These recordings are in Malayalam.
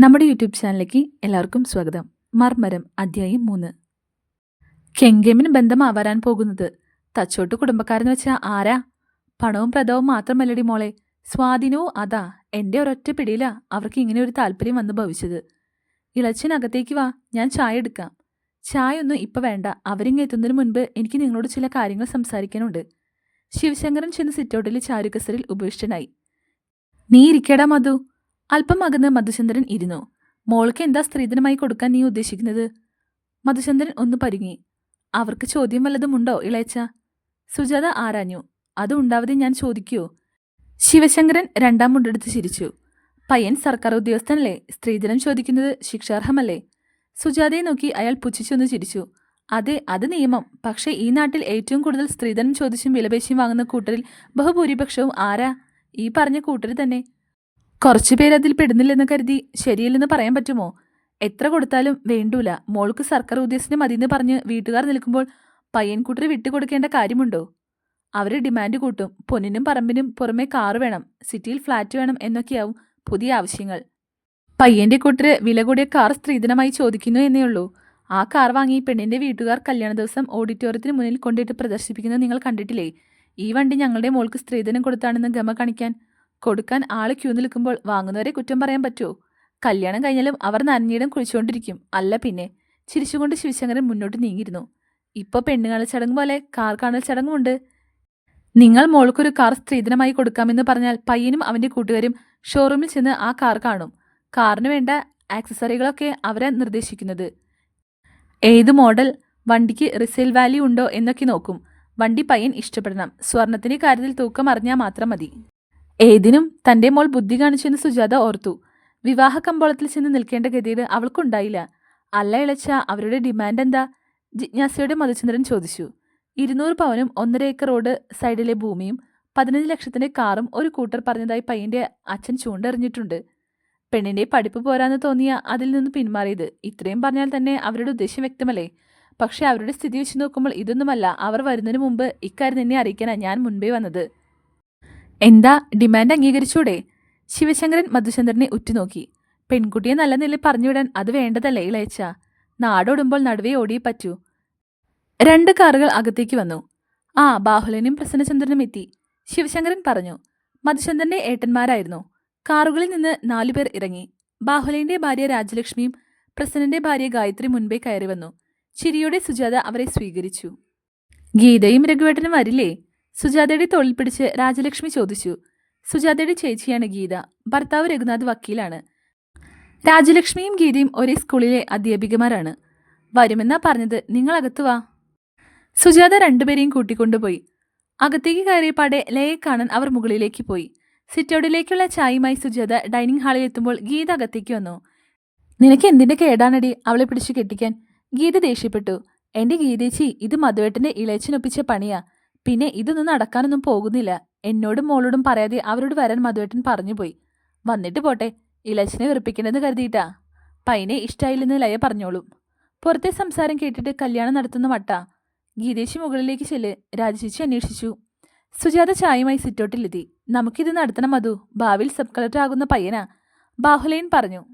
നമ്മുടെ യൂട്യൂബ് ചാനലിലേക്ക് എല്ലാവർക്കും സ്വാഗതം. മർമരം അധ്യായം മൂന്ന്. കെങ്കേമിന് ബന്ധമാവാൻ പോകുന്നത്. തച്ചോട്ട് കുടുംബക്കാരെന്ന് വെച്ചാൽ ആരാ? പണവും പ്രതവും മാത്രമല്ലടി മോളെ. സ്വാധീനവും അതാ. എന്റെ ഒരൊറ്റ പിടിയിലാ അവർക്ക് ഇങ്ങനെ ഒരു താല്പര്യം വന്ന് ഭവിച്ചത്. ഇളച്ചിനകത്തേക്ക് വാ ഞാൻ ചായ എടുക്കാം. ചായ ഒന്നും ഇപ്പം വേണ്ട. അവരിങ്ങ് എത്തുന്നതിന് മുൻപ് എനിക്ക് നിങ്ങളോട് ചില കാര്യങ്ങൾ സംസാരിക്കാനുണ്ട്. ശിവശങ്കരൻ ചെന്ന് സിറ്റൗട്ടിലെ ചാരുകസറിൽ ഉപവിഷ്ടനായി. നീ ഇരിക്കടാ മധു. അല്പം അകന്ന് മധുചന്ദ്രൻ ഇരുന്നു. മോൾക്ക് എന്താ സ്ത്രീധനമായി കൊടുക്കാൻ നീ ഉദ്ദേശിക്കുന്നത്? മധുചന്ദ്രൻ ഒന്ന് പരുങ്ങി. അവർക്ക് ചോദ്യം വല്ലതുമുണ്ടോ ഇളയച്ച സുജാത ആരാഞ്ഞു. അത് ഉണ്ടാവതെ ഞാൻ ചോദിക്കൂ. ശിവശങ്കരൻ രണ്ടാം മുണ്ടെടുത്ത് ചിരിച്ചു. പയ്യൻ സർക്കാർ ഉദ്യോഗസ്ഥനല്ലേ? സ്ത്രീധനം ചോദിക്കുന്നത് ശിക്ഷാർഹമല്ലേ? സുജാതയെ നോക്കി അയാൾ പുച്ഛിച്ചൊന്ന് ചിരിച്ചു. അതെ അത് നിയമം. പക്ഷേ ഈ നാട്ടിൽ ഏറ്റവും കൂടുതൽ സ്ത്രീധനം ചോദിച്ചും വിലപേശിയും വാങ്ങുന്ന കൂട്ടരിൽ ബഹുഭൂരിപക്ഷവും ആരാ? ഈ പറഞ്ഞ കൂട്ടർ തന്നെ. കുറച്ചു പേര് അതിൽ പെടുന്നില്ലെന്ന് കരുതി ശരിയല്ലെന്ന് പറയാൻ പറ്റുമോ? എത്ര കൊടുത്താലും വേണ്ടൂല. മോൾക്ക് സർക്കാർ ഉദ്യോഗസ്ഥന് മതിയെന്ന് പറഞ്ഞ് വീട്ടുകാർ നിൽക്കുമ്പോൾ പയ്യൻകുട്ടർ വിട്ടുകൊടുക്കേണ്ട കാര്യമുണ്ടോ? അവർ ഡിമാൻഡ് കൂട്ടും. പൊന്നിനും പറമ്പിനും പുറമെ കാറ് വേണം. സിറ്റിയിൽ ഫ്ലാറ്റ് വേണം എന്നൊക്കെയാവും പുതിയ ആവശ്യങ്ങൾ. പയ്യന്റെ കൂട്ടര് വില കൂടിയ കാർ സ്ത്രീധനമായി ചോദിക്കുന്നു എന്നേ ഉള്ളൂ. ആ കാർ വാങ്ങി പെണ്ണിന്റെ വീട്ടുകാർ കല്യാണ ദിവസം ഓഡിറ്റോറിയത്തിന് മുന്നിൽ കൊണ്ടിട്ട് പ്രദർശിപ്പിക്കുന്നത് നിങ്ങൾ കണ്ടിട്ടില്ലേ? ഈ വണ്ടി ഞങ്ങളുടെ മോൾക്ക് സ്ത്രീധനം കൊടുത്താണെന്ന് ഗമ കാണിക്കാൻ കൊടുക്കാൻ ആൾ ക്യൂ നിൽക്കുമ്പോൾ വാങ്ങുന്നവരെ കുറ്റം പറയാൻ പറ്റുമോ കല്യാണം കഴിഞ്ഞാലും അവർ നനഞ്ഞിടം കുഴിച്ചുകൊണ്ടിരിക്കും. അല്ല പിന്നെ ചിരിച്ചുകൊണ്ട് ശിവശങ്കരൻ മുന്നോട്ട് നീങ്ങിയിരുന്നു. ഇപ്പൊ പെണ്ണുകാണൽ ചടങ്ങ് പോലെ കാർ കാണൽ ചടങ്ങുമുണ്ട് നിങ്ങൾ മോൾക്കൊരു കാർ സ്ത്രീധനമായി കൊടുക്കാമെന്ന് പറഞ്ഞാൽ പയ്യനും അവന്റെ കൂട്ടുകാരും ഷോറൂമിൽ ചെന്ന് ആ കാർ കാണും. കാറിന് വേണ്ട ആക്സസറികളൊക്കെ അവരെ നിർദ്ദേശിക്കുന്നത്. ഏത് മോഡൽ വണ്ടിക്ക് റിസെയിൽ വാല്യൂ ഉണ്ടോ എന്നൊക്കെ നോക്കും. വണ്ടി പയ്യൻ ഇഷ്ടപ്പെടണം. സ്വർണത്തിന്റെ കാര്യത്തിൽ തൂക്കം അറിഞ്ഞാൽ മാത്രം മതി. ഏതിനും തന്റെ മോൾ ബുദ്ധി കാണിച്ചെന്ന് സുജാത ഓർത്തു. വിവാഹ കമ്പോളത്തിൽ ചെന്ന് നിൽക്കേണ്ട ഗതിയുടെ അവൾക്കുണ്ടായില്ല. അല്ല ഇളച്ച അവരുടെ ഡിമാൻഡ് എന്താ? ജിജ്ഞാസയുടെ മധുചന്ദ്രൻ ചോദിച്ചു. ഇരുന്നൂറ് പവനും ഒന്നര ഏക്കർ റോഡ് സൈഡിലെ ഭൂമിയും പതിനഞ്ച് ലക്ഷത്തിന്റെ കാറും ഒരു കൂട്ടർ പറഞ്ഞതായി പയ്യന്റെ അച്ഛൻ ചൂണ്ടെറിഞ്ഞിട്ടുണ്ട്. പെണ്ണിന്റെ പഠിപ്പ് പോരാന്ന് തോന്നിയ അതിൽ നിന്ന് പിന്മാറിയത്. ഇത്രയും പറഞ്ഞാൽ തന്നെ അവരുടെ ഉദ്ദേശം വ്യക്തമല്ലേ? പക്ഷേ അവരുടെ സ്ഥിതി വെച്ച് നോക്കുമ്പോൾ ഇതൊന്നുമല്ല. അവർ വരുന്നതിന് മുമ്പ് ഇക്കാര്യം നിന്നെ അറിയിക്കാനാണ് ഞാൻ മുൻപേ വന്നത്. എന്താ ഡിമാൻഡ് അംഗീകരിച്ചൂടെ? ശിവശങ്കരൻ മധുചന്ദ്രനെ ഉറ്റുനോക്കി. പെൺകുട്ടിയെ നല്ല നിലയിൽ പറഞ്ഞുവിടാൻ അത് വേണ്ടതല്ലേ ഇളയച്ച? നാടോടുമ്പോൾ നടുവേ ഓടിയേ പറ്റൂ. രണ്ട് കാറുകൾ അകത്തേക്ക് വന്നു. ആ ബാഹുലനും പ്രസന്നചന്ദ്രനും എത്തി. ശിവശങ്കരൻ പറഞ്ഞു മധുചന്ദ്രന്റെ ഏട്ടന്മാരായിരുന്നു. കാറുകളിൽ നിന്ന് നാലുപേർ ഇറങ്ങി. ബാഹുലിന്റെ ഭാര്യ രാജലക്ഷ്മിയും പ്രസന്നന്റെ ഭാര്യ ഗായത്രി മുൻപേ കയറി വന്നു. ചിരിയോടെ സുജാത അവരെ സ്വീകരിച്ചു. ഗീതയും രഘുവേട്ടനും വരില്ലേ? സുജാതയുടെ തോളിൽ പിടിച്ച് രാജലക്ഷ്മി ചോദിച്ചു. സുജാതയുടെ ചേച്ചിയാണ് ഗീത. ഭർത്താവ് രഘുനാഥ് വക്കീലാണ്. രാജലക്ഷ്മിയും ഗീതയും ഒരേ സ്കൂളിലെ അധ്യാപികമാരാണ്. വരുമെന്നാ പറഞ്ഞത്. നിങ്ങൾ അകത്തു വാ. സുജാത രണ്ടുപേരെയും കൂട്ടിക്കൊണ്ടുപോയി. അകത്തേക്ക് കയറിയപാടെ ലയെ കാണാൻ അവർ മുകളിലേക്ക് പോയി. സിറ്റൗഡിലേക്കുള്ള ചായയുമായി സുജാത ഡൈനിങ് ഹാളിൽ എത്തുമ്പോൾ ഗീത അകത്തേക്ക് വന്നു. നിനക്ക് എന്തിന്റെ കേടാനടി അവളെ പിടിച്ചു കെട്ടിക്കാൻ? ഗീത ദേഷ്യപ്പെട്ടു. എന്റെ ഗീതേച്ചി ഇത് മധുവേട്ടന്റെ ഇളയച്ചനൊപ്പിച്ച പണിയാ. പിന്നെ ഇതൊന്നും നടക്കാനൊന്നും പോകുന്നില്ല. എന്നോടും മോളോടും പറയാതെ അവരോട് വരാൻ മധുവേട്ടൻ പറഞ്ഞുപോയി. വന്നിട്ട് പോട്ടെ ഇലച്ചിനെ വെറുപ്പിക്കണമെന്ന് കരുതിയിട്ടാ. പൈനെ ഇഷ്ടായില്ലെന്ന് ലയ പറഞ്ഞോളും. പുറത്തെ സംസാരം കേട്ടിട്ട് കല്യാണം നടത്തുന്ന വട്ട. ഗീതേശി മുകളിലേക്ക് ചെല്ല് രാജശേഷി അന്വേഷിച്ചു. സുജാത ചായയുമായി സിറ്റോട്ടിലെത്തി. നമുക്കിത് നടത്തണം മധു. ഭാവിയിൽ സബ് കളക്ടർ ആകുന്ന പയ്യനാ. ബാഹുലയൻ പറഞ്ഞു.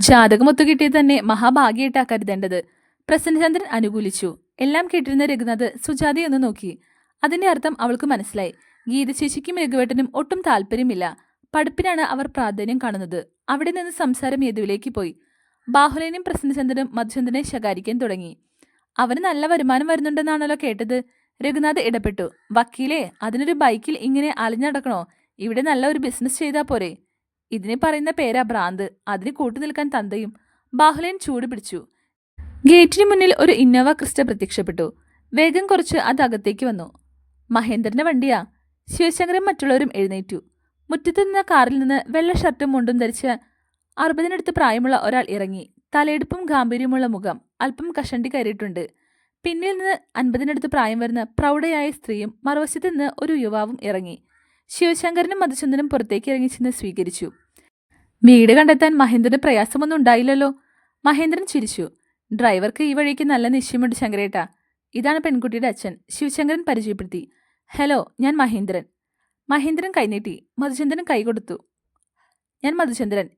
ജാതകം ഒത്തുകിട്ടിയത് തന്നെ മഹാഭാഗ്യമായിട്ടാ കരുതേണ്ടത്. പ്രസന്നചന്ദ്രൻ അനുകൂലിച്ചു. എല്ലാം കേട്ടിരുന്ന രഘുനാഥ് സുജാതയെ ഒന്ന് നോക്കി. അതിന്റെ അർത്ഥം അവൾക്ക് മനസ്സിലായി. ഗീത ചേച്ചിക്കും രഘുവേട്ടനും ഒട്ടും താല്പര്യമില്ല. പഠിപ്പിനാണ് അവർ പ്രാധാന്യം കാണുന്നത്. അവിടെ നിന്ന് സംസാരം യദുവിലേക്ക് പോയി? ബാഹുലേനും പ്രസന്നചന്ദ്രനും മധുചന്ദ്രനെ ശകാരിക്കാൻ തുടങ്ങി. അവന് നല്ല വരുമാനം വരുന്നുണ്ടെന്നാണല്ലോ കേട്ടത്? രഘുനാഥ് ഇടപെട്ടു. വക്കീലേ അതിനൊരു ബൈക്കിൽ ഇങ്ങനെ അലഞ്ഞടക്കണോ? ഇവിടെ നല്ല ഒരു ബിസിനസ് ചെയ്താൽ പോരെ. ഇതിനെ പറയുന്ന പേരാ ഭ്രാന്ത്. അതിന് കൂട്ടു നിൽക്കാൻ തന്തയും. ബാഹുലേൻ ചൂടുപിടിച്ചു ഗേറ്റിന് മുന്നിൽ ഒരു ഇന്നോവ ക്രിസ്റ്റ പ്രത്യക്ഷപ്പെട്ടു. വേഗം കുറച്ച് അത് അകത്തേക്ക് വന്നു. മഹേന്ദ്രന്റെ വണ്ടിയാ. ശിവശങ്കരൻ മറ്റുള്ളവരും എഴുന്നേറ്റു. മുറ്റത്ത് നിന്ന കാറിൽ നിന്ന് വെള്ള ഷർട്ടും മുണ്ടും ധരിച്ച് അറുപതിനടുത്ത് പ്രായമുള്ള ഒരാൾ ഇറങ്ങി. തലയെടുപ്പും ഗാംഭീര്യമുള്ള മുഖം അല്പം കഷണ്ടി കയറിയിട്ടുണ്ട്. പിന്നിൽ നിന്ന് അൻപതിനടുത്ത് പ്രായം വരുന്ന പ്രൗഢയായ സ്ത്രീയും മറുവശത്ത് നിന്ന് ഒരു യുവാവും ഇറങ്ങി. ശിവശങ്കരനും മധുചന്ദ്രനും പുറത്തേക്ക് ഇറങ്ങി ചെന്ന് സ്വീകരിച്ചു. വീട് കണ്ടെത്താൻ മഹേന്ദ്രന് പ്രയാസമൊന്നും ഉണ്ടായില്ലല്ലോ. മഹേന്ദ്രൻ ചിരിച്ചു. ഡ്രൈവർക്ക് ഈ വഴിക്ക് നല്ല നിശ്ചയമുണ്ട് ശങ്കരേട്ട. ഇതാണ് പെൺകുട്ടിയുടെ അച്ഛൻ. ശിവശങ്കരൻ പരിചയപ്പെടുത്തി. ഹലോ ഞാൻ മഹേന്ദ്രൻ. മഹേന്ദ്രൻ കൈനീട്ടി. മധുചന്ദ്രൻ കൈകൊടുത്തു. ഞാൻ Madhuchandran.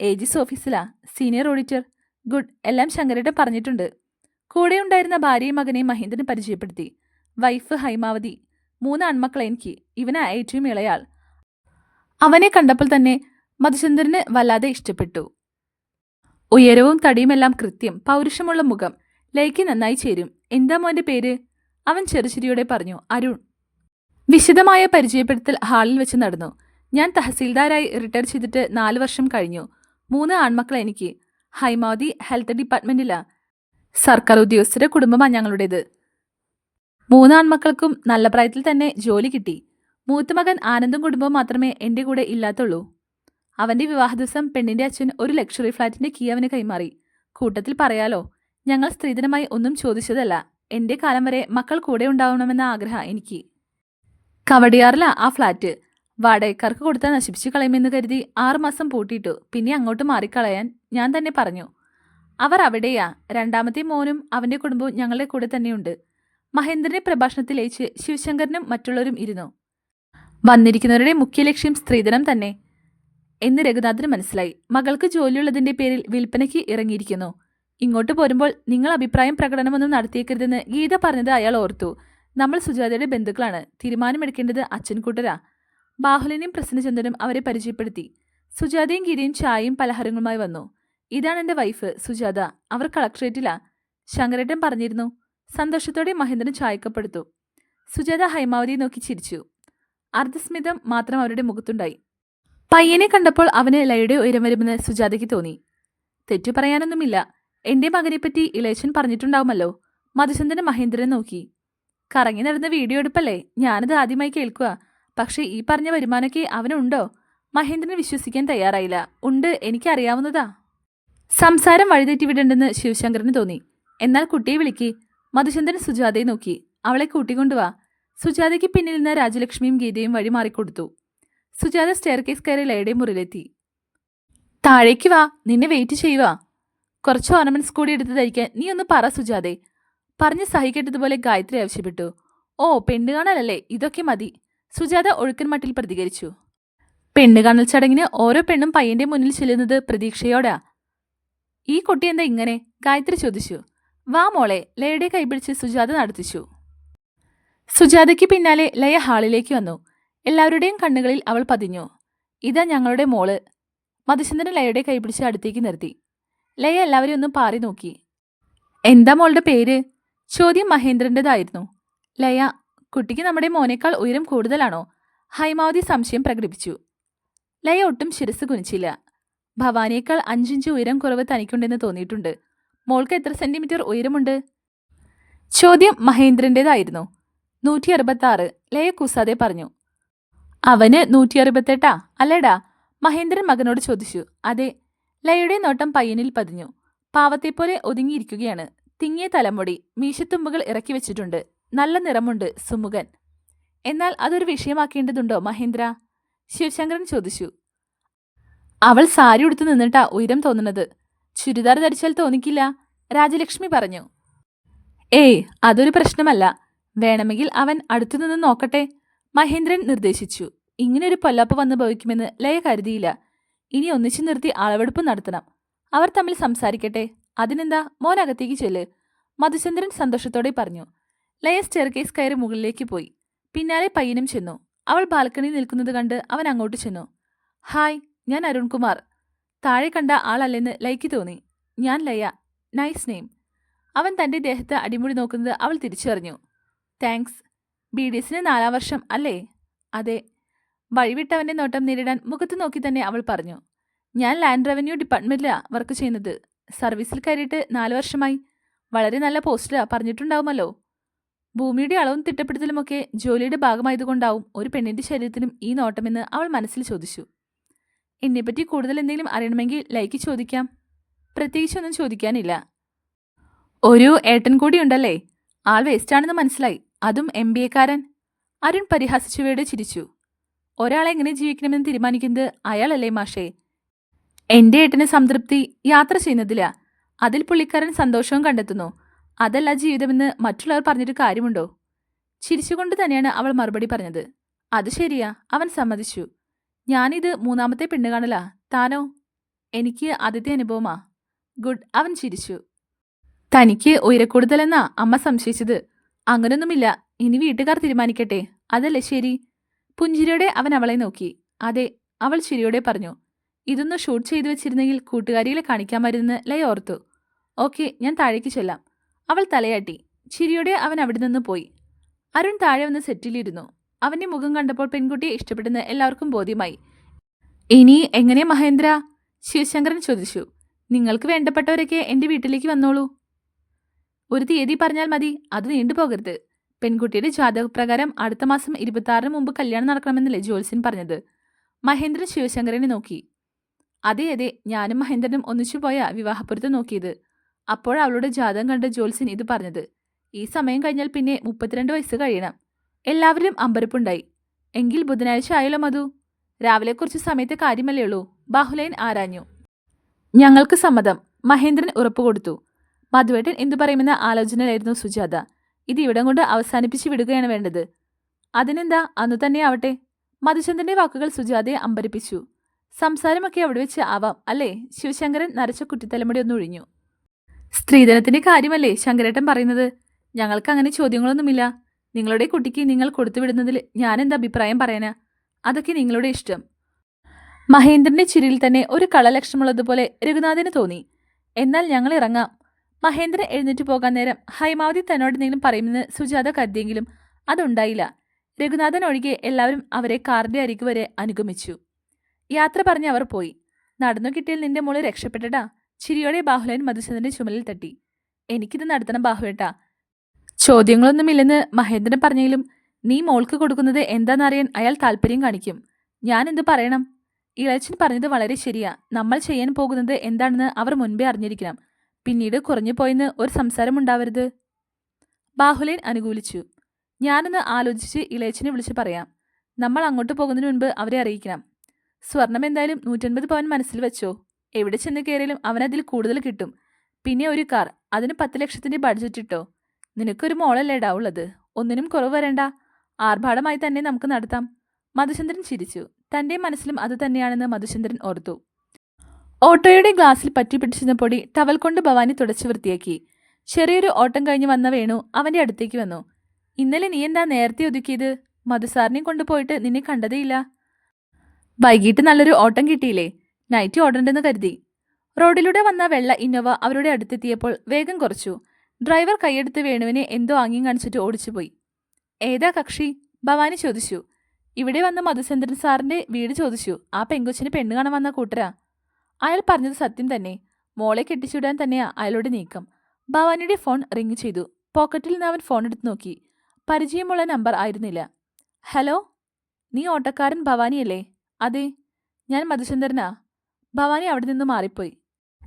AG's ഓഫീസിലാ. Senior auditor. Good. എല്ലാം ശങ്കരേട്ടൻ പറഞ്ഞിട്ടുണ്ട്. കൂടെ ഉണ്ടായിരുന്ന ഭാര്യയും മകനെയും മഹേന്ദ്രൻ പരിചയപ്പെടുത്തി. വൈഫ് ഹൈമാവതി. മൂന്ന് ആൺമക്കളെ എനിക്ക്. ഇവനാ ഏറ്റവും ഇളയാൾ. അവനെ കണ്ടപ്പോൾ തന്നെ മധുചന്ദ്രന് വല്ലാതെ ഇഷ്ടപ്പെട്ടു. ഉയരവും തടിയുമെല്ലാം കൃത്യം. പൗരുഷമുള്ള മുഖം. ലൈക്ക് നന്നായി ചേരും. എന്താ മോന്റെ പേര്? അവൻ ചെറുചിരിയോടെ പറഞ്ഞു അരുൺ. വിശദമായ പരിചയപ്പെടുത്തൽ ഹാളിൽ വെച്ച് നടന്നു. ഞാൻ തഹസീൽദാരായി റിട്ടയർ ചെയ്തിട്ട് നാല് വർഷം കഴിഞ്ഞു. മൂന്ന് ആൺമക്കൾ എനിക്ക്. ഹൈമാവതി ഹെൽത്ത് ഡിപ്പാർട്ട്മെന്റിലാ. സർക്കാർ ഉദ്യോഗസ്ഥരുടെ കുടുംബമാണ് ഞങ്ങളുടേത്. മൂന്ന് ആൺമക്കൾക്കും നല്ല പ്രായത്തിൽ തന്നെ ജോലി കിട്ടി. മൂത്ത മകൻ ആനന്ദും കുടുംബവും മാത്രമേ എന്റെ കൂടെ ഇല്ലാത്തുള്ളൂ. അവന്റെ വിവാഹ ദിവസം പെണ്ണിന്റെ അച്ഛൻ ഒരു ലക്ഷറി ഫ്ലാറ്റിന്റെ കീ അവന് കൈമാറി. കൂട്ടത്തിൽ പറയാലോ ഞങ്ങൾ സ്ത്രീധനമായി ഒന്നും ചോദിച്ചതല്ല. എന്റെ കാലം വരെ മക്കൾ കൂടെ ഉണ്ടാവണമെന്ന ആഗ്രഹം എനിക്ക്. കവടിയാറിലാ ആ ഫ്ലാറ്റ്. വാടകക്കാർക്ക് കൊടുത്താൽ നശിപ്പിച്ചു കളയുമെന്ന് കരുതി ആറുമാസം പൂട്ടിയിട്ടു. പിന്നെ അങ്ങോട്ട് മാറിക്കളയാൻ ഞാൻ തന്നെ പറഞ്ഞു. അവർ അവിടെയാ. രണ്ടാമത്തെ മോനും അവന്റെ കുടുംബവും ഞങ്ങളുടെ കൂടെ തന്നെയുണ്ട്. മഹേന്ദ്രനെ പ്രഭാഷണത്തിൽ അയച്ച് ശിവശങ്കരനും മറ്റുള്ളവരും ഇരുന്നു. വന്നിരിക്കുന്നവരുടെ മുഖ്യ ലക്ഷ്യം സ്ത്രീധനം തന്നെ. എന്ന് രഘുനാഥന് മനസ്സിലായി. മകൾക്ക് ജോലിയുള്ളതിന്റെ പേരിൽ വിൽപ്പനയ്ക്ക് ഇറങ്ങിയിരിക്കുന്നു. ഇങ്ങോട്ട് പോരുമ്പോൾ നിങ്ങൾ അഭിപ്രായം പ്രകടനമൊന്നും നടത്തിയേക്കരുതെന്ന് ഗീത പറഞ്ഞത് അയാൾ ഓർത്തു. നമ്മൾ സുജാതയുടെ ബന്ധുക്കളാണ്. തീരുമാനമെടുക്കേണ്ടത് അച്ഛൻകൂട്ടരാ. ബാഹുലിനെയും പ്രസന്നചന്ദ്രനും അവരെ പരിചയപ്പെടുത്തി. സുജാതയും ഗീതയും ചായയും പലഹാരങ്ങളുമായി വന്നു. ഇതാണ് എന്റെ വൈഫ് സുജാത. അവർ കളക്ട്രേറ്റിലാ. ശങ്കരേട്ടൻ പറഞ്ഞിരുന്നു. സന്തോഷത്തോടെ മഹേന്ദ്രൻ ചായക്കപ്പെടുത്തു. സുജാത ഹൈമാവതിയെ നോക്കി ചിരിച്ചു. അർദ്ധസ്മിതം മാത്രം അവരുടെ മുഖത്തുണ്ടായി. പയ്യനെ കണ്ടപ്പോൾ അവന് ലയുടെ ഉയരം വരുമെന്ന് സുജാതയ്ക്ക് തോന്നി. തെറ്റു പറയാനൊന്നുമില്ല. എന്റെ മകനെ പറ്റി ഇളയച്ചൻ പറഞ്ഞിട്ടുണ്ടാവുമല്ലോ. മധുചന്ദ്രൻ മഹേന്ദ്രനെ നോക്കി. കറങ്ങി നടന്ന വീഡിയോ എടുപ്പല്ലേ? ഞാനത് ആദ്യമായി കേൾക്കുക പക്ഷേ ഈ പറഞ്ഞ വരുമാനമൊക്കെ അവനുണ്ടോ? മഹേന്ദ്രൻ വിശ്വസിക്കാൻ തയ്യാറായില്ല. ഉണ്ട് എനിക്കറിയാവുന്നതാ. സംസാരം വഴിതെറ്റി വിടണ്ടെന്ന് ശിവശങ്കറിന് തോന്നി. എന്നാൽ കുട്ടിയെ വിളിക്കി. മധുചന്ദ്രൻ സുജാതയെ നോക്കി. അവളെ കൂട്ടിക്കൊണ്ടുവാ. സുജാതയ്ക്ക് പിന്നിൽ നിന്ന് രാജലക്ഷ്മിയും ഗീതയും വഴി മാറിക്കൊടുത്തു. സുജാത സ്റ്റെയർ കേസ് കയറി ലയുടെ മുറിയിലെത്തി. താഴേക്ക് വാ. നിന്നെ വെയിറ്റ് ചെയ്യുക കുറച്ച് ഓർണമെന്റ്സ് കൂടി എടുത്ത് ധരിക്കാൻ നീ ഒന്ന് പറ സുജാതെ. പറഞ്ഞ് സഹിക്കേണ്ടതുപോലെ ഗായത്രി ആവശ്യപ്പെട്ടു. ഓ പെണ്ണ് കാണാനല്ലേ ഇതൊക്കെ മതി. സുജാത ഒഴുക്കൻ മട്ടിൽ പ്രതികരിച്ചു. പെണ്ണ് കാണൽ ചടങ്ങിന് ഓരോ പെണ്ണും പയ്യന്റെ മുന്നിൽ ചെല്ലുന്നത് പ്രതീക്ഷയോടാ. ഈ കുട്ടി എന്താ ഇങ്ങനെ? ഗായത്രി ചോദിച്ചു. വാ മോളെ ലയയുടെ കൈപിടിച്ച് സുജാത നടത്തിച്ചു. സുജാതയ്ക്ക് പിന്നാലെ ലയ ഹാളിലേക്ക് വന്നു. എല്ലാവരുടെയും കണ്ണുകളിൽ അവൾ പതിഞ്ഞു. ഇതാ ഞങ്ങളുടെ മോൾ. മധുചന്ദ്രൻ ലയയുടെ കൈപിടിച്ച് അടുത്തേക്ക് നിർത്തി. ലയ എല്ലാവരും ഒന്ന് പാറി നോക്കി. എന്താ മോളുടെ പേര്? ചോദ്യം മഹേന്ദ്രന്റെതായിരുന്നു ലയ കുട്ടിക്ക് നമ്മുടെ മോനേക്കാൾ ഉയരം കൂടുതലാണോ? ഹൈമാവതി സംശയം പ്രകടിപ്പിച്ചു. ലയ ഒട്ടും ശിരസ് കുനിച്ചില്ല. ഭവാനിയേക്കാൾ അഞ്ചിഞ്ച് ഉയരം കുറവ് തനിക്കുണ്ടെന്ന് തോന്നിയിട്ടുണ്ട്. മോൾക്ക് എത്ര സെന്റിമീറ്റർ ഉയരമുണ്ട്? ചോദ്യം മഹേന്ദ്രന്റെതായിരുന്നു നൂറ്റി അറുപത്തി ആറ് ലയ കുസാതെ പറഞ്ഞു. അവന് നൂറ്റി അറുപത്തെട്ടാ അല്ലേടാ? മഹേന്ദ്രൻ മകനോട് ചോദിച്ചു. അതെ ലയയുടെ നോട്ടം പയ്യനിൽ പതിഞ്ഞു. പാവത്തെപ്പോലെ ഒതുങ്ങിയിരിക്കുകയാണ്. തിങ്ങിയ തലമുടി മീശത്തുമ്പുകൾ ഇറക്കി വെച്ചിട്ടുണ്ട്. നല്ല നിറമുണ്ട് സുമുഖൻ. എന്നാൽ അതൊരു വിഷയമാക്കേണ്ടതുണ്ടോ മഹേന്ദ്ര? ശിവശങ്കരൻ ചോദിച്ചു. അവൾ സാരി ഉടുത്തു നിന്നിട്ടാ ഉയരം തോന്നുന്നത്. ചുരിദാർ ധരിച്ചാൽ തോന്നിക്കില്ല രാജലക്ഷ്മി പറഞ്ഞു. ഏയ് അതൊരു പ്രശ്നമല്ല. വേണമെങ്കിൽ അവൻ അടുത്തുനിന്ന് നോക്കട്ടെ മഹേന്ദ്രൻ നിർദ്ദേശിച്ചു. ഇങ്ങനൊരു പൊല്ലാപ്പ് വന്നു ഭവിക്കുമെന്ന് ലയ കരുതിയില്ല. ഇനി ഒന്നിച്ചു നിർത്തി അളവെടുപ്പ് നടത്തണം. അവർ തമ്മിൽ സംസാരിക്കട്ടെ. അതിനെന്താ? മോനകത്തേക്ക് ചെല്ല്. മധുചന്ദ്രൻ സന്തോഷത്തോടെ പറഞ്ഞു. ലയ സ്റ്റെയർകേസ് കയറി മുകളിലേക്ക് പോയി. പിന്നാലെ പയ്യനും ചെന്നു. അവൾ ബാൽക്കണിയിൽ നിൽക്കുന്നത് കണ്ട് അവൻ അങ്ങോട്ട് ചെന്നു. ഹായ് ഞാൻ അരുൺകുമാർ. താഴെ കണ്ട ആളല്ലെന്ന് ലൈക്ക് തോന്നി. ഞാൻ ലയ. നൈസ് നെയിം അവൻ തന്റെ ദേഹത്ത് അടിമുടി നോക്കുന്നത് അവൾ തിരിച്ചറിഞ്ഞു. താങ്ക്സ് ബി ഡി എസിന് നാലാം വർഷം അല്ലേ? അതെ. വഴിവിട്ടവന്റെ നോട്ടം നേരിടാൻ മുഖത്ത് നോക്കി തന്നെ അവൾ പറഞ്ഞു ഞാൻ ലാൻഡ് റവന്യൂ ഡിപ്പാർട്ട്മെന്റിലാണ് വർക്ക് ചെയ്യുന്നത്. സർവീസിൽ കയറിയിട്ട് നാല് വർഷമായി. വളരെ നല്ല പോസ്റ്റിലാണ് പറഞ്ഞിട്ടുണ്ടാവുമല്ലോ. ഭൂമിയുടെ അളവും തിട്ടപ്പെടുത്തലുമൊക്കെ ജോലിയുടെ ഭാഗമായതുകൊണ്ടാവും ഒരു പെണ്ണിന്റെ ശരീരത്തിനും ഈ നോട്ടമെന്ന് അവൾ മനസ്സിൽ ചോദിച്ചു. എന്നെപ്പറ്റി കൂടുതൽ എന്തെങ്കിലും അറിയണമെങ്കിൽ ലൈക്ക് ചോദിക്കാം. പ്രത്യേകിച്ചൊന്നും ചോദിക്കാനില്ല. ഒരു ഏട്ടൻ കൂടി ഉണ്ടല്ലേ? ആൾ വേസ്റ്റാണെന്ന് മനസ്സിലായി. അതും എം ബി എക്കാരൻ അരുൺ പരിഹസിച്ചുവയോടെ ചിരിച്ചു. ഒരാളെ എങ്ങനെ ജീവിക്കണമെന്ന് തീരുമാനിക്കുന്നത് അയാളല്ലേ മാഷേ. എന്റെ ഏട്ടന് സംതൃപ്തി യാത്ര ചെയ്യുന്നതിലാ. അതിൽ പുള്ളിക്കാരൻ സന്തോഷവും കണ്ടെത്തുന്നു. അതല്ല ജീവിതമെന്ന് മറ്റുള്ളവർ പറഞ്ഞിട്ട് കാര്യമുണ്ടോ? ചിരിച്ചുകൊണ്ട് തന്നെയാണ് അവൾ മറുപടി പറഞ്ഞത്. അത് ശരിയാ അവൻ സമ്മതിച്ചു. ഞാനിത് മൂന്നാമത്തെ പെണ്ണ് കാണല. താനോ? എനിക്ക് ആദ്യത്തെ അനുഭവമാ. ഗുഡ് അവൻ ചിരിച്ചു. തനിക്ക് ഉയരക്കൂടുതലെന്നാ അമ്മ സംശയിച്ചത്. അങ്ങനൊന്നുമില്ല. ഇനി വീട്ടുകാർ തീരുമാനിക്കട്ടെ. അതല്ലേ ശരി? പുഞ്ചിരിയോടെ അവൻ അവളെ നോക്കി. അതെ അവൾ ചിരിയോടെ പറഞ്ഞു ഇതൊന്ന് ഷൂട്ട് ചെയ്തു വെച്ചിരുന്നെങ്കിൽ കൂട്ടുകാരികളെ കാണിക്കാമായിരുന്നെന്ന് ലയ ഓർത്തു. ഓക്കെ ഞാൻ താഴേക്ക് ചെല്ലാം. അവൾ തലയാട്ടി. ചിരിയോടെ അവൻ അവിടെ നിന്ന് പോയി. അരുൺ താഴെ വന്ന് സെറ്റിലിരുന്നു. അവന്റെ മുഖം കണ്ടപ്പോൾ പെൺകുട്ടിയെ ഇഷ്ടപ്പെടുന്ന എല്ലാവർക്കും ബോധ്യമായി. ഇനി എങ്ങനെ മഹേന്ദ്ര? ശിവശങ്കരൻ ചോദിച്ചു. നിങ്ങൾക്ക് വേണ്ടപ്പെട്ടവരൊക്കെ എന്റെ വീട്ടിലേക്ക് വന്നോളൂ. ഒരു തീയതി പറഞ്ഞാൽ മതി അത് നീണ്ടുപോകരുത്. പെൺകുട്ടിയുടെ ജാതകപ്രകാരം അടുത്ത മാസം ഇരുപത്തി മുമ്പ് കല്യാണം നടക്കണമെന്നല്ലേ? ജോത്സ്യൻ പറഞ്ഞത്. മഹേന്ദ്രൻ ശിവശങ്കരനെ നോക്കി. അതെ അതെ ഞാനും മഹേന്ദ്രനും ഒന്നിച്ചു പോയ വിവാഹപ്പുരത്ത് നോക്കിയത്. അപ്പോൾ അവളുടെ ജാതകം കണ്ട് ജോത്സ്യൻ ഇത് പറഞ്ഞത്. ഈ സമയം കഴിഞ്ഞാൽ പിന്നെ മുപ്പത്തിരണ്ട് വയസ്സ് കഴിയണം. എല്ലാവരും അമ്പരപ്പുണ്ടായി. എങ്കിൽ ബുധനാഴ്ച ആയല്ലോ മധു. രാവിലെ കുറച്ച് സമയത്തെ കാര്യമല്ലേ ഉള്ളൂ. ബാഹുലയൻ ആരാഞ്ഞു. ഞങ്ങൾക്ക് സമ്മതം. മഹേന്ദ്രൻ ഉറപ്പ് കൊടുത്തു. മധുവേട്ടൻ എന്തു പറയുമെന്ന ആലോചനയിലായിരുന്നു സുജാത. ഇത് ഇവിടം കൊണ്ട് അവസാനിപ്പിച്ച് വിടുകയാണ് വേണ്ടത്. അതിനെന്താ? അന്നു തന്നെ ആവട്ടെ. മധുചന്ദ്രന്റെ വാക്കുകൾ സുജാതയെ അമ്പരിപ്പിച്ചു. സംസാരമൊക്കെ അവിടെ വെച്ച് ആവാം അല്ലേ? ശിവശങ്കരൻ നരച്ച കുറ്റിത്തലമുടി ഒന്ന് ഒഴിഞ്ഞു. സ്ത്രീധനത്തിന്റെ കാര്യമല്ലേ ശങ്കരേട്ടൻ പറയുന്നത്? ഞങ്ങൾക്ക് അങ്ങനെ ചോദ്യങ്ങളൊന്നുമില്ല. നിങ്ങളുടെ കുട്ടിക്ക് നിങ്ങൾ കൊടുത്തുവിടുന്നതിൽ എന്താ അഭിപ്രായം പറയാനാ? അതൊക്കെ നിങ്ങളുടെ ഇഷ്ടം. മഹേന്ദ്രന്റെ ചിരിയിൽ തന്നെ ഒരു കളലക്ഷണമുള്ളതുപോലെ രഘുനാഥിന് തോന്നി. എന്നാൽ ഞങ്ങൾ ഇറങ്ങാം. മഹേന്ദ്രൻ എഴുന്നേറ്റ് പോകാൻ നേരം ഹൈമാവതി തന്നോട് എന്തെങ്കിലും പറയുമെന്ന് സുജാത കരുതിയെങ്കിലും അതുണ്ടായില്ല. രഘുനാഥൻ ഒഴികെ എല്ലാവരും അവരെ കാറിന്റെ അരികു വരെ അനുഗമിച്ചു. യാത്ര പറഞ്ഞ് അവർ പോയി. നടന്നു കിട്ടിയാൽ നിന്റെ മോൾ രക്ഷപ്പെട്ടടാ. ചിരിയോടെ ബാഹുലൻ മധുസൂദന്റെ ചുമലിൽ തട്ടി. എനിക്കിത് നടത്തണം ബാഹുവേട്ടാ. ചോദ്യങ്ങളൊന്നുമില്ലെന്ന് മഹേന്ദ്രൻ പറഞ്ഞെങ്കിലും നീ മോൾക്ക് കൊടുക്കുന്നത് എന്താണെന്നറിയാൻ അയാൾ താല്പര്യം കാണിക്കും. ഞാൻ എന്ത് പറയണം? ഇളച്ചൻ പറഞ്ഞത് വളരെ ശരിയാ. നമ്മൾ ചെയ്യാൻ പോകുന്നത് എന്താണെന്ന് അവർ മുൻപേ അറിഞ്ഞിരിക്കണം. പിന്നീട് കുറഞ്ഞു പോയെന്ന് ഒരു സംസാരം ഉണ്ടാവരുത് ബാഹുലേൻ അനുകൂലിച്ചു. ഞാനൊന്ന് ആലോചിച്ച് ഇളയച്ചനെ വിളിച്ച് പറയാം. നമ്മൾ അങ്ങോട്ട് പോകുന്നതിന് മുൻപ് അവരെ അറിയിക്കണം. സ്വർണം എന്തായാലും നൂറ്റൻപത് പവൻ മനസ്സിൽ വെച്ചോ? എവിടെ ചെന്ന് കയറിയാലും അവനതിൽ കൂടുതൽ കിട്ടും. പിന്നെ ഒരു കാർ അതിന് പത്ത് ലക്ഷത്തിന്റെ ബഡ്ജറ്റ് ഇട്ടോ? നിനക്കൊരു മോളല്ലേടാ ഉള്ളത്? ഒന്നിനും കുറവ് വരണ്ട. ആർഭാടമായി തന്നെ നമുക്ക് നടത്താം. മധുചന്ദ്രൻ ചിരിച്ചു. തന്റെ മനസ്സിലും അത് തന്നെയാണെന്ന് മധുചന്ദ്രൻ ഓർത്തു. ഓട്ടോയുടെ ഗ്ലാസ്സിൽ പറ്റിപ്പിടിച്ചിരുന്ന പൊടി ടവൽ കൊണ്ട് ഭവാനി തുടച്ചു വൃത്തിയാക്കി. ചെറിയൊരു ഓട്ടം കഴിഞ്ഞ് വന്ന വേണു അവന്റെ അടുത്തേക്ക് വന്നു. ഇന്നലെ നീ എന്താ നേരത്തെ ഒതുക്കിയത്? മധുസാറിനെ കൊണ്ടുപോയിട്ട് നിന്നെ കണ്ടതേയില്ല. വൈകിട്ട് നല്ലൊരു ഓട്ടം കിട്ടിയില്ലേ? നൈറ്റ് ഓടണ്ടെന്ന് കരുതി. റോഡിലൂടെ വന്ന വെള്ള ഇന്നോവ അവരുടെ അടുത്തെത്തിയപ്പോൾ വേഗം കുറച്ചു. ഡ്രൈവർ കൈയെടുത്ത് വേണുവിനെ എന്തോ ആംഗ്യം കാണിച്ചിട്ട് ഓടിച്ചുപോയി. ഏതാ കക്ഷി? ഭവാനി ചോദിച്ചു. ഇവിടെ വന്ന മധുസേന്ദ്രൻ സാറിന്റെ വീട് ചോദിച്ചു. ആ പെങ്കൊച്ചിന് പെണ്ണ് കാണാൻ വന്ന കൂട്ടരാ. അയാൾ പറഞ്ഞത് സത്യം തന്നെ. മോളെ കെട്ടിച്ചുവിടാൻ തന്നെയാ അയാളുടെ നീക്കം. ഭവാനിയുടെ ഫോൺ റിങ് ചെയ്തു. പോക്കറ്റിൽ നിന്ന് അവൻ ഫോൺ എടുത്ത് നോക്കി. പരിചയമുള്ള നമ്പർ ആയിരുന്നില്ല. ഹലോ? നീ ഓട്ടക്കാരൻ ഭവാനിയല്ലേ? അതെ. ഞാൻ മധുചന്ദ്രനാ ഭവാനി അവിടെ നിന്ന് മാറിപ്പോയി.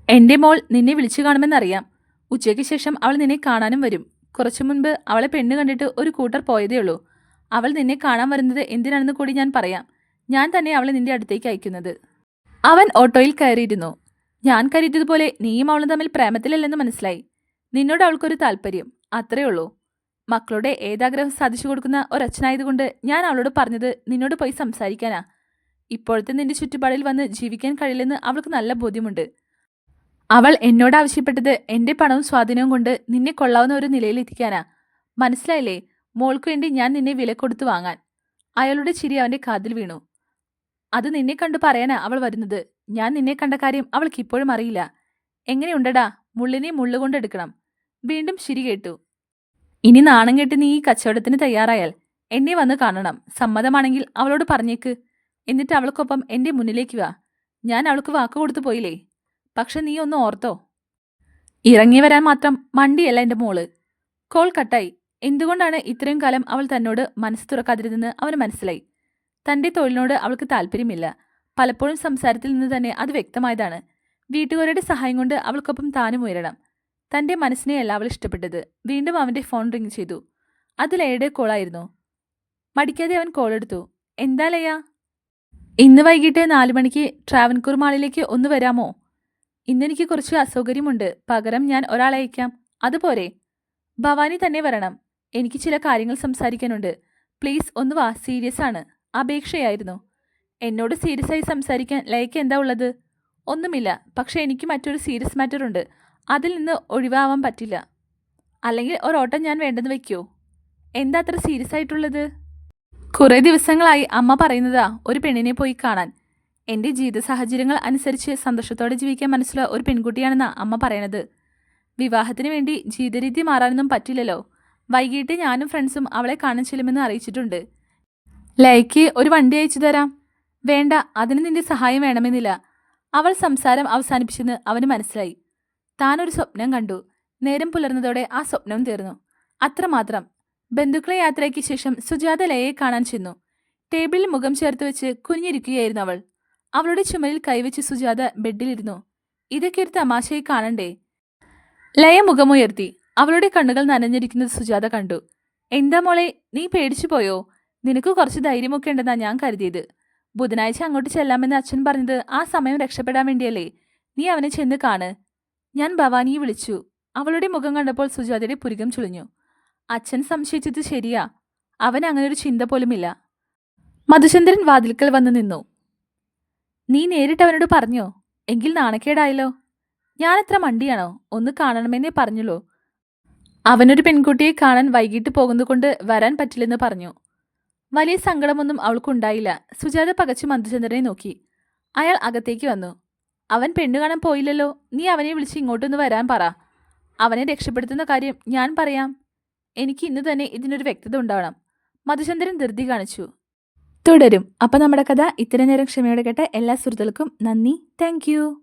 എന്റെ മോൾ നിന്നെ വിളിച്ചു കാണുമെന്നറിയാം. ഉച്ചയ്ക്ക് ശേഷം അവൾ നിന്നെ കാണാനും വരും. കുറച്ചു മുൻപ് അവളെ പെണ്ണ് കണ്ടിട്ട് ഒരു കൂട്ടർ പോയതേ ഉള്ളൂ. അവൾ നിന്നെ കാണാൻ വരുന്നത് എന്തിനാണെന്ന് കൂടി ഞാൻ പറയാം. ഞാൻ തന്നെ അവളെ നിന്റെ അടുത്തേക്ക് അയക്കുന്നത്. അവൻ ഓട്ടോയിൽ കയറിയിരുന്നു. ഞാൻ കരുതിയതുപോലെ നീയും അവളും തമ്മിൽ പ്രേമത്തിലല്ലെന്ന് മനസ്സിലായി. നിന്നോട് അവൾക്കൊരു താല്പര്യം അത്രേ ഉള്ളൂ. മക്കളുടെ ഏതാഗ്രഹം സാധിച്ചു കൊടുക്കുന്ന ഒരച്ഛനായതുകൊണ്ട് ഞാൻ അവളോട് പറഞ്ഞത് നിന്നോട് പോയി സംസാരിക്കാനാ. ഇപ്പോഴത്തെ നിന്റെ ചുറ്റുപാടിൽ വന്ന് ജീവിക്കാൻ കഴിയില്ലെന്ന് അവൾക്ക് നല്ല ബോധ്യമുണ്ട്. അവൾ എന്നോട് ആവശ്യപ്പെട്ടത് എന്റെ പണവും സ്വാധീനവും കൊണ്ട് നിന്നെ കൊള്ളാവുന്ന ഒരു നിലയിൽ എത്തിക്കാനാ. മനസ്സിലായില്ലേ? മോൾക്ക് വേണ്ടി ഞാൻ നിന്നെ വില കൊടുത്തു വാങ്ങാൻ. അയാളുടെ ചിരി അവന്റെ കാതിൽ വീണു. അത് നിന്നെ കണ്ടു പറയാനാ അവൾ വരുന്നത്. ഞാൻ നിന്നെ കണ്ട കാര്യം അവൾക്ക് ഇപ്പോഴും അറിയില്ല. എങ്ങനെയുണ്ടടാ? മുള്ളിനെ മുള്ളുകൊണ്ടെടുക്കണം. വീണ്ടും ശരി കേട്ടു. ഇനി നാണം കെട്ട് നീ ഈ കച്ചവടത്തിന് തയ്യാറായാൽ എന്നെ വന്ന് കാണണം. സമ്മതമാണെങ്കിൽ അവളോട് പറഞ്ഞേക്ക്. എന്നിട്ട് അവൾക്കൊപ്പം എന്റെ മുന്നിലേക്ക് വാ. ഞാൻ അവൾക്ക് വാക്ക് കൊടുത്തു പോയില്ലേ? പക്ഷെ നീ ഒന്ന് ഓർത്തോ. ഇറങ്ങി വരാൻ മാത്രം മണ്ടിയല്ല എന്റെ മോൾ. കോൾ കട്ടായി. എന്തുകൊണ്ടാണ് ഇത്രയും കാലം അവൾ തന്നോട് മനസ്സ് തുറക്കാതിരുന്നെന്ന് അവന് മനസ്സിലായി. തന്റെ തൊഴിലിനോട് അവൾക്ക് താല്പര്യമില്ല. പലപ്പോഴും സംസാരത്തിൽ നിന്ന് തന്നെ അത് വ്യക്തമായതാണ്. വീട്ടുകാരുടെ സഹായം കൊണ്ട് അവൾക്കൊപ്പം താനും ഉയരണം. തന്റെ മനസ്സിനെയല്ല അവൾ ഇഷ്ടപ്പെട്ടത്. വീണ്ടും അവന്റെ ഫോൺ റിങ് ചെയ്തു. അത് ലയയുടെ കോളായിരുന്നു. മടിക്കാതെ അവൻ കോൾ എടുത്തു. എന്താ ലയ? ഇന്ന് വൈകിട്ട് നാലു മണിക്ക് ട്രാവൻകൂർ മാളിലേക്ക് ഒന്ന് വരാമോ? ഇന്നെനിക്ക് കുറച്ച് അസൗകര്യമുണ്ട്. പകരം ഞാൻ ഒരാളെ അയക്കാം. അതുപോരെ ഭവാനി തന്നെ വരണം. എനിക്ക് ചില കാര്യങ്ങൾ സംസാരിക്കാനുണ്ട്. പ്ലീസ് ഒന്ന് വാ. സീരിയസ് ആണ്. അപേക്ഷയായിരുന്നു. എന്നോട് സീരിയസ് ആയി സംസാരിക്കാൻ ലൈക്ക് എന്താ ഉള്ളത്? ഒന്നുമില്ല. പക്ഷേ എനിക്ക് മറ്റൊരു സീരിയസ് മാറ്റർ ഉണ്ട്. അതിൽ നിന്ന് ഒഴിവാവാൻ പറ്റില്ല. അല്ലെങ്കിൽ ഒരോട്ടം ഞാൻ വേണ്ടെന്ന് വെക്കോ? എന്താ അത്ര സീരിയസ് ആയിട്ടുള്ളത്? കുറേ ദിവസങ്ങളായി അമ്മ പറയുന്നതാ ഒരു പെണ്ണിനെ പോയി കാണാൻ. എന്റെ ജീവിത സാഹചര്യങ്ങൾ അനുസരിച്ച് സന്തോഷത്തോടെ ജീവിക്കാൻ മനസ്സിലുള്ള ഒരു പെൺകുട്ടിയാണെന്നാ അമ്മ പറയണത്. വിവാഹത്തിന് വേണ്ടി ജീവിതരീതി മാറാനൊന്നും പറ്റില്ലല്ലോ. വൈകിട്ട് ഞാനും ഫ്രണ്ട്സും അവളെ കാണാൻ ചെല്ലുമെന്ന് അറിയിച്ചിട്ടുണ്ട്. ലൈക്ക് ഒരു വണ്ടി അയച്ചു തരാം. വേണ്ട അതിന് നിന്റെ സഹായം വേണമെന്നില്ല. അവൾ സംസാരം അവസാനിപ്പിച്ചെന്ന് അവന് മനസ്സിലായി. താനൊരു സ്വപ്നം കണ്ടു. നേരം പുലർന്നതോടെ ആ സ്വപ്നം തീർന്നു. അത്രമാത്രം. ബന്ധുക്കളെ യാത്രയ്ക്ക് ശേഷം സുജാത ലയയെ കാണാൻ ചെന്നു. ടേബിളിൽ മുഖം ചേർത്ത് വെച്ച് കുഞ്ഞിരിക്കുകയായിരുന്നു അവൾ. അവളുടെ ചുമലിൽ കൈവച്ച് സുജാത ബെഡിലിരുന്നു. ഇതൊക്കെ ഒരു തമാശയായി കാണണ്ടേ? ലയ മുഖമുയർത്തി. അവളുടെ കണ്ണുകൾ നനഞ്ഞിരിക്കുന്നത് സുജാത കണ്ടു. എന്താ മോളെ നീ പേടിച്ചു പോയോ നിനക്ക് കുറച്ച് ധൈര്യമൊക്കെ ഉണ്ടെന്നാ ഞാൻ കരുതിയത്. ബുധനാഴ്ച അങ്ങോട്ട് ചെല്ലാമെന്ന് അച്ഛൻ പറഞ്ഞത് ആ സമയം രക്ഷപ്പെടാൻ വേണ്ടിയല്ലേ. നീ അവനെ ചെന്ന് കാണ്. ഞാൻ ഭവാനിയെ വിളിച്ചു. അവളുടെ മുഖം കണ്ടപ്പോൾ സുജാതയുടെ പുരികം ചുളിഞ്ഞു. അച്ഛൻ സംശയിച്ചത് ശരിയാ. അവൻ അങ്ങനെ ഒരു ചിന്ത പോലുമില്ല. മധുചന്ദ്രൻ വാതിൽക്കൽ വന്നു നിന്നു. നീ നേരിട്ട് അവനോട് പറഞ്ഞോ? എങ്കിൽ നാണക്കേടായല്ലോ. ഞാൻ എത്ര മണ്ടിയാണോ? ഒന്ന് കാണണമെന്നേ പറഞ്ഞുള്ളൂ. അവനൊരു പെൺകുട്ടിയെ കാണാൻ വൈകിട്ട് പോകുന്നതുകൊണ്ട് വരാൻ പറ്റില്ലെന്ന് പറഞ്ഞു. വലിയ സങ്കടമൊന്നും അവൾക്കുണ്ടായില്ല. സുജാത പകച്ചു മധുചന്ദ്രനെ നോക്കി. അയാൾ അകത്തേക്ക് വന്നു. അവൻ പെണ്ണു കാണാൻ പോയില്ലല്ലോ. നീ അവനെ വിളിച്ച് ഇങ്ങോട്ടൊന്ന് വരാൻ പറ. അവനെ രക്ഷപ്പെടുത്തുന്ന കാര്യം ഞാൻ പറയാം. എനിക്ക് ഇന്ന് തന്നെ ഇതിനൊരു വ്യക്തത ഉണ്ടാവണം. മധുചന്ദ്രൻ ധൃതി കാണിച്ചു. തുടരും. അപ്പം നമ്മുടെ കഥ ഇത്രനേരം ക്ഷമയോടെ കേട്ട എല്ലാ സുഹൃത്തുക്കൾക്കും നന്ദി. താങ്ക്